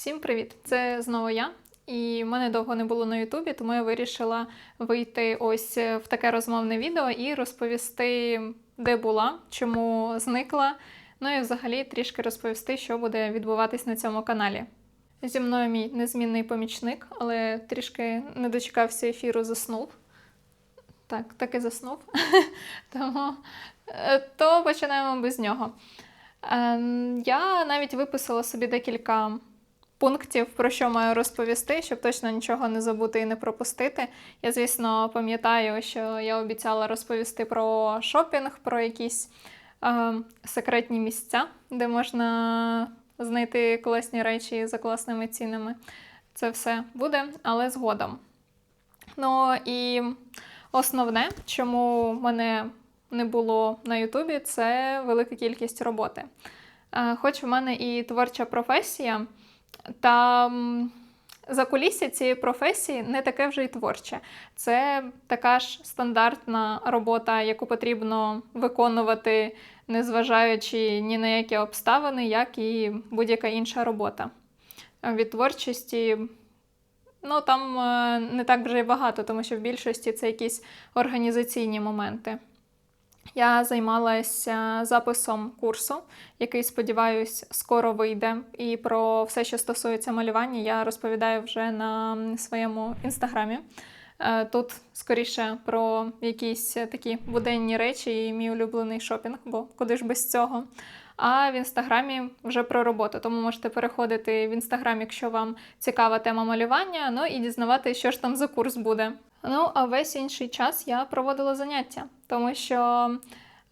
Всім привіт! Це знову я. І мене довго не було на Ютубі, тому я вирішила вийти ось в таке розмовне відео і розповісти, де була, чому зникла. Ну і взагалі трішки розповісти, що буде відбуватись на цьому каналі. Зі мною мій незмінний помічник, але трішки не дочекався ефіру, заснув. Так, таки заснув. Тому е, то починаємо без нього. Е, Я навіть виписала собі декілька пунктів, про що маю розповісти, щоб точно нічого не забути і не пропустити. Я, звісно, пам'ятаю, що я обіцяла розповісти про шопінг, про якісь е, секретні місця, де можна знайти класні речі за класними цінами. Це все буде, але згодом. Ну і основне, чому мене не було на Ютубі, це велика кількість роботи. Е, Хоч в мене і творча професія, та закулісся цієї професії не таке вже й творче. Це така ж стандартна робота, яку потрібно виконувати, незважаючи ні на які обставини, як і будь-яка інша робота. Від творчості Ну, там е, не так вже й багато, тому що в більшості це якісь організаційні моменти. Я займалася записом курсу, який, сподіваюсь, скоро вийде. І про все, що стосується малювання, я розповідаю вже на своєму інстаграмі. Е, Тут скоріше про якісь такі буденні речі і мій улюблений шопінг, бо куди ж без цього. А в інстаграмі вже про роботу. Тому можете переходити в інстаграм, якщо вам цікава тема малювання, ну і дізнавати, що ж там за курс буде. Ну, а весь інший час я проводила заняття, тому що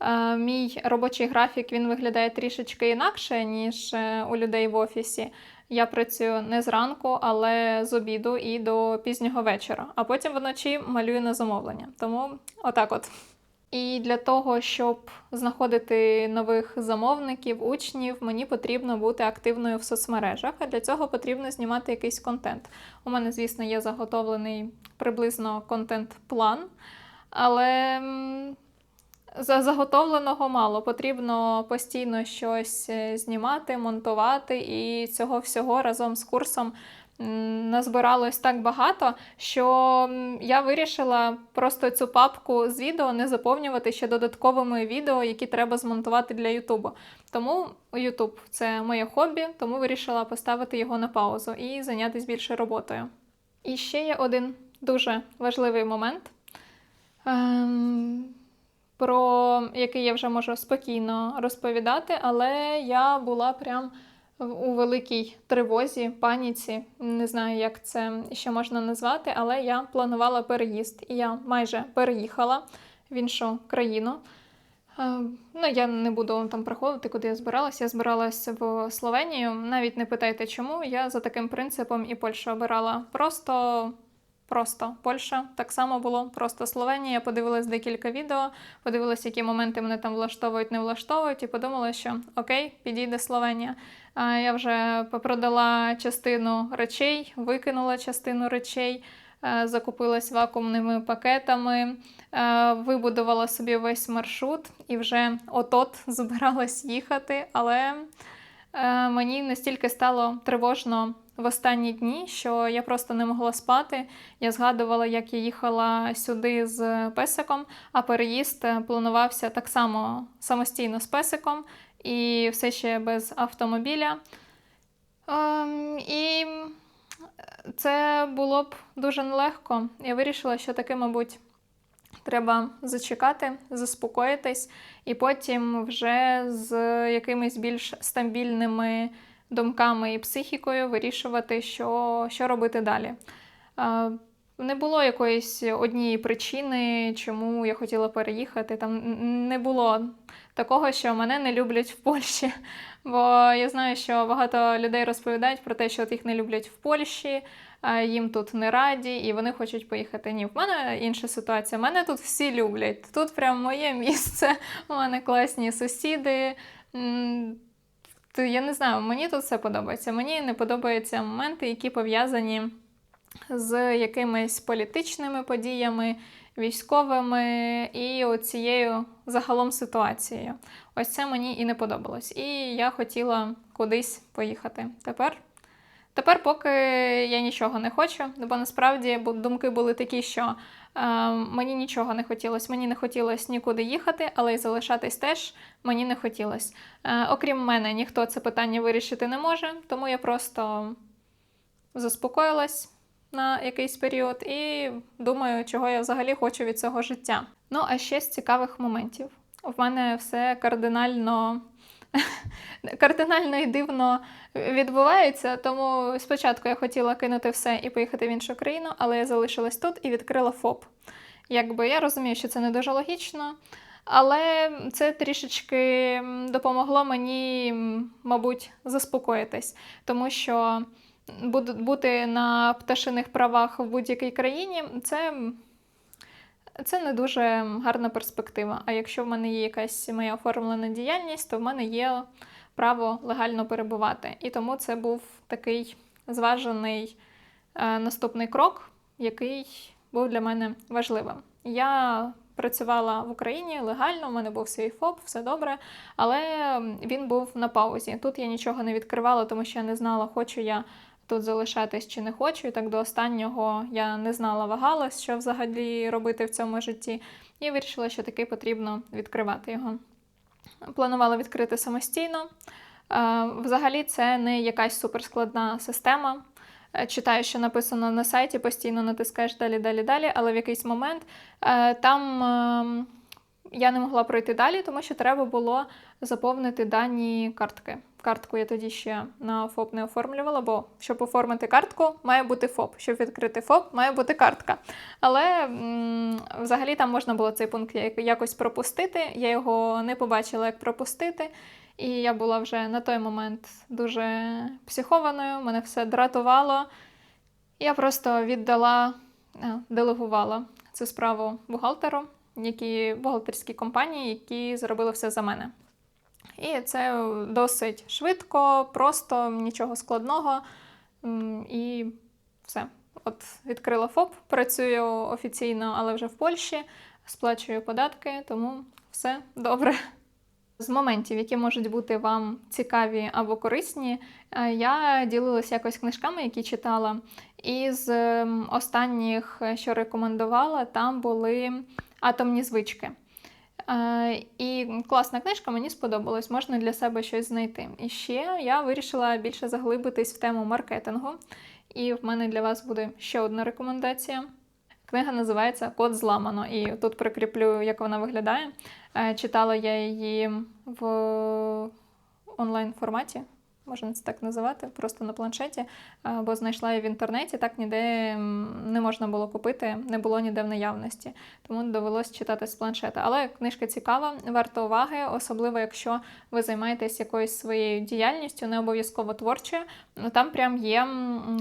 е, мій робочий графік він виглядає трішечки інакше, ніж е, у людей в офісі. Я працюю не зранку, але з обіду і до пізнього вечора, а потім вночі малюю на замовлення. Тому отак от. І для того, щоб знаходити нових замовників, учнів, мені потрібно бути активною в соцмережах, а для цього потрібно знімати якийсь контент. У мене, звісно, є заготовлений приблизно контент-план, але за заготовленого мало. Потрібно постійно щось е, знімати, монтувати, і цього всього разом з курсом назбиралось так багато, що я вирішила просто цю папку з відео не заповнювати ще додатковими відео, які треба змонтувати для Ютубу. Тому Ютуб це моє хобі, тому вирішила поставити його на паузу і зайнятися більше роботою. І ще є один дуже важливий момент. Ем, про який я вже можу спокійно розповідати, але я була прям у великій тривозі, паніці. Не знаю, як це ще можна назвати, але я планувала переїзд, і я майже переїхала в іншу країну. Е, Ну, я не буду там приховувати, куди я збиралася. Я збиралася в Словенію. Навіть не питайте, чому. Я за таким принципом і Польщу обирала. Просто, просто Польща так само було. Просто Словенія. Я подивилась декілька відео, подивилась, які моменти мене там влаштовують, не влаштовують, і подумала, що окей, підійде Словенія. А я вже попродала частину речей, викинула частину речей. е, Закупилась вакуумними пакетами, е, вибудувала собі весь маршрут і вже от-от збиралась їхати, але мені настільки стало тривожно в останні дні, що я просто не могла спати. Я згадувала, як я їхала сюди з песиком, а переїзд е, планувався так само самостійно з песиком і все ще без автомобіля. Ем, і це було б дуже нелегко. Я вирішила, що таки, мабуть, треба зачекати, заспокоїтись, і потім вже з якимись більш стабільними думками і психікою вирішувати, що, що робити далі. Не було якоїсь однієї причини, чому я хотіла переїхати. Там не було такого, що мене не люблять в Польщі. Бо я знаю, що багато людей розповідають про те, що от їх не люблять в Польщі, їм тут не раді, і вони хочуть поїхати. Ні, в мене інша ситуація. Мене тут всі люблять. Тут прям моє місце. У мене класні сусіди. Я не знаю, мені тут все подобається. Мені не подобаються моменти, які пов'язані з якимись політичними подіями, військовими і оцією загалом ситуацією. Ось це мені і не подобалось. І я хотіла кудись поїхати. Тепер Тепер, поки я нічого не хочу, бо насправді думки були такі, що е, мені нічого не хотілося. Мені не хотілося нікуди їхати, але й залишатись теж мені не хотілося. Е, окрім мене, ніхто це питання вирішити не може, тому я просто заспокоїлась на якийсь період і думаю, чого я взагалі хочу від цього життя. Ну, а ще з цікавих моментів. В мене все кардинально. Кардинально і дивно відбувається, тому спочатку я хотіла кинути все і поїхати в іншу країну, але я залишилась тут і відкрила ФОП. Якби я розумію, що це не дуже логічно, але це трішечки допомогло мені, мабуть, заспокоїтись, тому що бути на пташиних правах в будь-якій країні це. Це не дуже гарна перспектива. А якщо в мене є якась моя оформлена діяльність, то в мене є право легально перебувати. І тому це був такий зважений е, наступний крок, який був для мене важливим. Я працювала в Україні легально, в мене був свій ФОП, все добре, але він був на паузі. Тут я нічого не відкривала, тому що я не знала, хочу я тут залишатись чи не хочу. І так до останнього я не знала, вагалась, що взагалі робити в цьому житті. І вирішила, що таки потрібно відкривати його. Планувала відкрити самостійно. Е, Взагалі, це не якась суперскладна система. Е, Читаю, що написано на сайті, постійно натискаєш далі, далі, далі, але в якийсь момент е, там е, я не могла пройти далі, тому що треба було заповнити дані картки. Картку я тоді ще на ФОП не оформлювала, бо щоб оформити картку, має бути ФОП. Щоб відкрити ФОП, має бути картка. Але взагалі там можна було цей пункт якось пропустити. Я його не побачила, як пропустити. І я була вже на той момент дуже психованою, мене все дратувало. Я просто віддала, е, делегувала цю справу бухгалтеру, які бухгалтерські компанії, які зробили все за мене. І це досить швидко, просто нічого складного. І все. От відкрила ФОП, працюю офіційно, але вже в Польщі, сплачую податки, тому все добре. З моментів, які можуть бути вам цікаві або корисні, е, я ділилася якось книжками, які читала. І з останніх, е, що рекомендувала, там були атомні звички. Е, І класна книжка, мені сподобалась, можна для себе щось знайти. І ще я вирішила більше заглибитись в тему маркетингу. І в мене для вас буде ще одна рекомендація. Книга називається Код зламано. І тут прикріплю, як вона виглядає. Е, Читала я її в онлайн форматі, можна це так називати, просто на планшеті, е, бо знайшла її в інтернеті, так ніде не можна було купити, не було ніде в наявності. Тому довелось читати з планшета. Але книжка цікава, варта уваги, особливо якщо ви займаєтесь якоюсь своєю діяльністю, не обов'язково творчою. Ну там прям є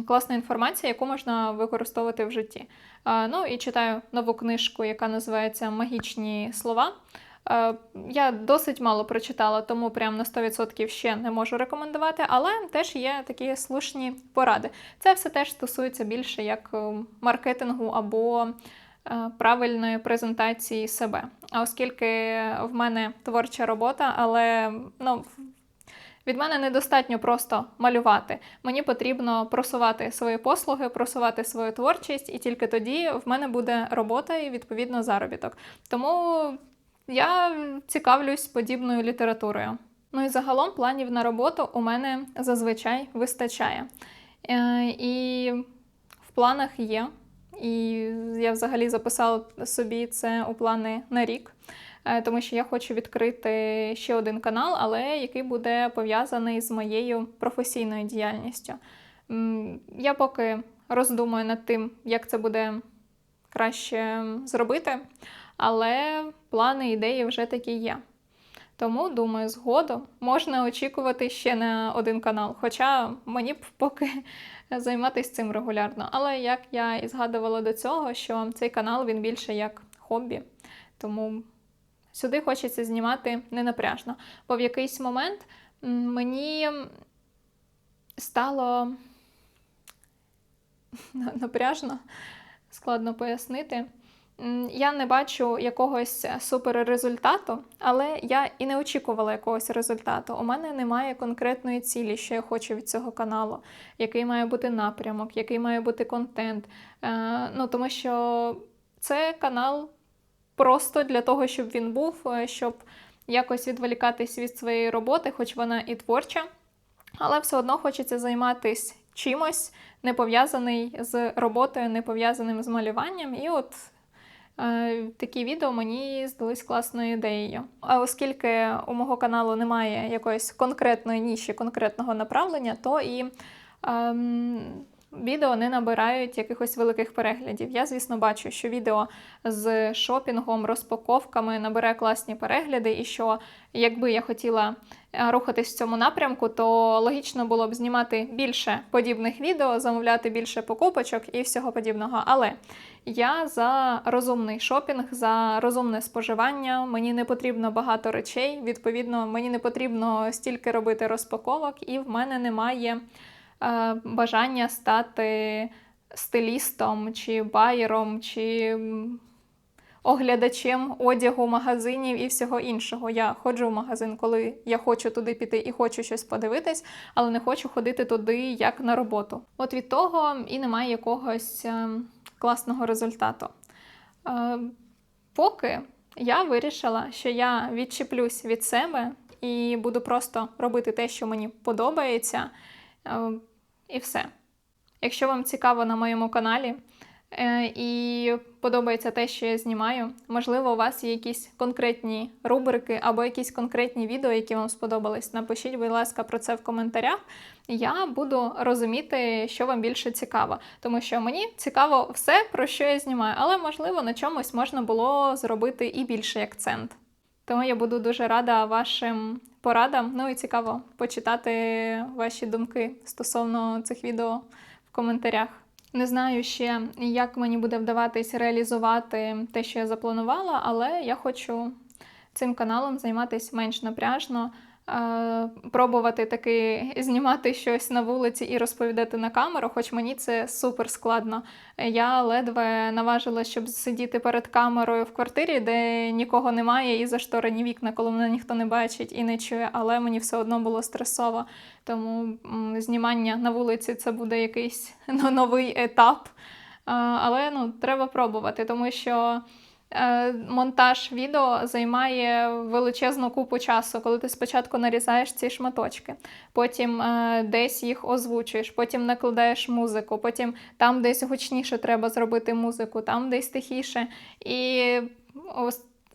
класна інформація, яку можна використовувати в житті. Ну і читаю нову книжку, яка називається Магічні слова. Е, Я досить мало прочитала, тому прям на 100% ще не можу рекомендувати, але теж є такі слушні поради. Це все теж стосується більше як е, маркетингу або е, правильної презентації себе. А оскільки в мене творча робота, але ну, від мене недостатньо просто малювати. Мені потрібно просувати свої послуги, просувати свою творчість, і тільки тоді в мене буде робота і відповідно заробіток. Тому я цікавлюсь подібною літературою. Ну і загалом планів на роботу у мене зазвичай вистачає. Е, І в планах є. І я взагалі записала собі це у плани на рік, е, тому що я хочу відкрити ще один канал, але який буде пов'язаний з моєю професійною діяльністю. Я поки роздумую над тим, як це буде краще зробити, але плани, ідеї вже такі є. Тому, думаю, згодом можна очікувати ще на один канал. Хоча мені б поки займатися цим регулярно. Але як я і згадувала до цього, що цей канал він більше як хобі. Тому сюди хочеться знімати ненапряжно. Бо в якийсь момент мені стало напряжно, складно пояснити. Я не бачу якогось суперрезультату, але я і не очікувала якогось результату. У мене немає конкретної цілі, що я хочу від цього каналу, який має бути напрямок, який має бути контент. Е, ну, тому що це канал просто для того, щоб він був, е, щоб якось відволікатись від своєї роботи, хоч вона і творча, але все одно хочеться займатися чимось, не пов'язаний з роботою, не пов'язаним з малюванням. І от е, такі відео мені здались класною ідеєю. А оскільки у мого каналу немає якоїсь конкретної ніші, конкретного направлення, то і ем, відео не набирають якихось великих переглядів. Я, звісно, бачу, що відео з шопінгом, розпаковками набере класні перегляди, і що якби я хотіла е, рухатись в цьому напрямку, то логічно було б знімати більше подібних відео, замовляти більше покупочок і всього подібного. Але я за розумний шопінг, за розумне споживання. Мені не потрібно багато речей. Відповідно, мені не потрібно стільки робити розпаковок, і в мене немає бажання стати стилістом чи байером, чи оглядачем одягу магазинів і всього іншого. Я ходжу в магазин, коли я хочу туди піти і хочу щось подивитись, але не хочу ходити туди як на роботу. От від того і немає якогось е, класного результату. Е, поки я вирішила, що я відчеплюсь від себе і буду просто робити те, що мені подобається, е, і все. Якщо вам цікаво на моєму каналі е, і подобається те, що я знімаю, можливо, у вас є якісь конкретні рубрики або якісь конкретні відео, які вам сподобались. Напишіть, будь ласка, про це в коментарях. Я буду розуміти, що вам більше цікаво, тому що мені цікаво все, про що я знімаю, але можливо на чомусь можна було зробити і більший акцент. Тому я буду дуже рада вашим порадам. Ну і цікаво почитати ваші думки стосовно цих відео в коментарях. Не знаю ще, як мені буде вдаватись реалізувати те, що я запланувала, але я хочу цим каналом займатися менш напряжно, пробувати таки знімати щось на вулиці і розповідати на камеру, хоч мені це супер складно. Я ледве наважила, щоб сидіти перед камерою в квартирі, де нікого немає, і зашторені вікна, коли мене ніхто не бачить і не чує, але мені все одно було стресово. Тому знімання на вулиці це буде якийсь новий етап. Але ну, треба пробувати, тому що е, монтаж відео займає величезну купу часу, коли ти спочатку нарізаєш ці шматочки, потім е, десь їх озвучуєш, потім накладаєш музику, потім там десь гучніше треба зробити музику, там десь тихіше. І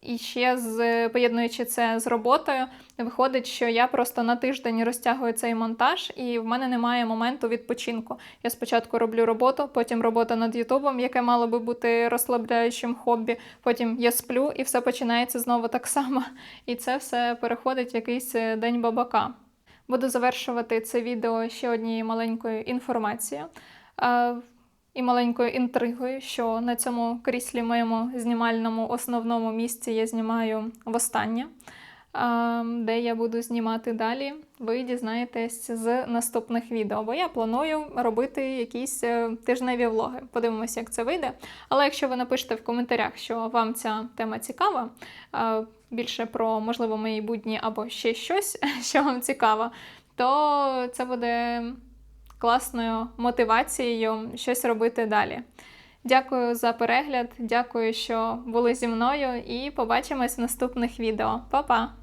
і ще з поєднуючи це з роботою, виходить, що я просто на тиждень розтягую цей монтаж, і в мене немає моменту відпочинку. Я спочатку роблю роботу, потім робота над Ютубом, яке мало би бути розслабляючим хобі. Потім я сплю, і все починається знову так само. І це все переходить в якийсь е, день бабака. Буду завершувати це відео ще однією маленькою інформацією. І маленькою інтригою, що на цьому кріслі моєму знімальному основному місці я знімаю востаннє. Де я буду знімати далі, ви дізнаєтесь з наступних відео, бо я планую робити якісь е, тижневі влоги. Подивимося, як це вийде. Але якщо ви напишете в коментарях, що вам ця тема цікава, більше про, можливо, мої будні або ще щось, що вам цікаво, то це буде класною мотивацією щось робити далі. Дякую за перегляд, дякую, що були зі мною, і побачимось в наступних відео. Па-па!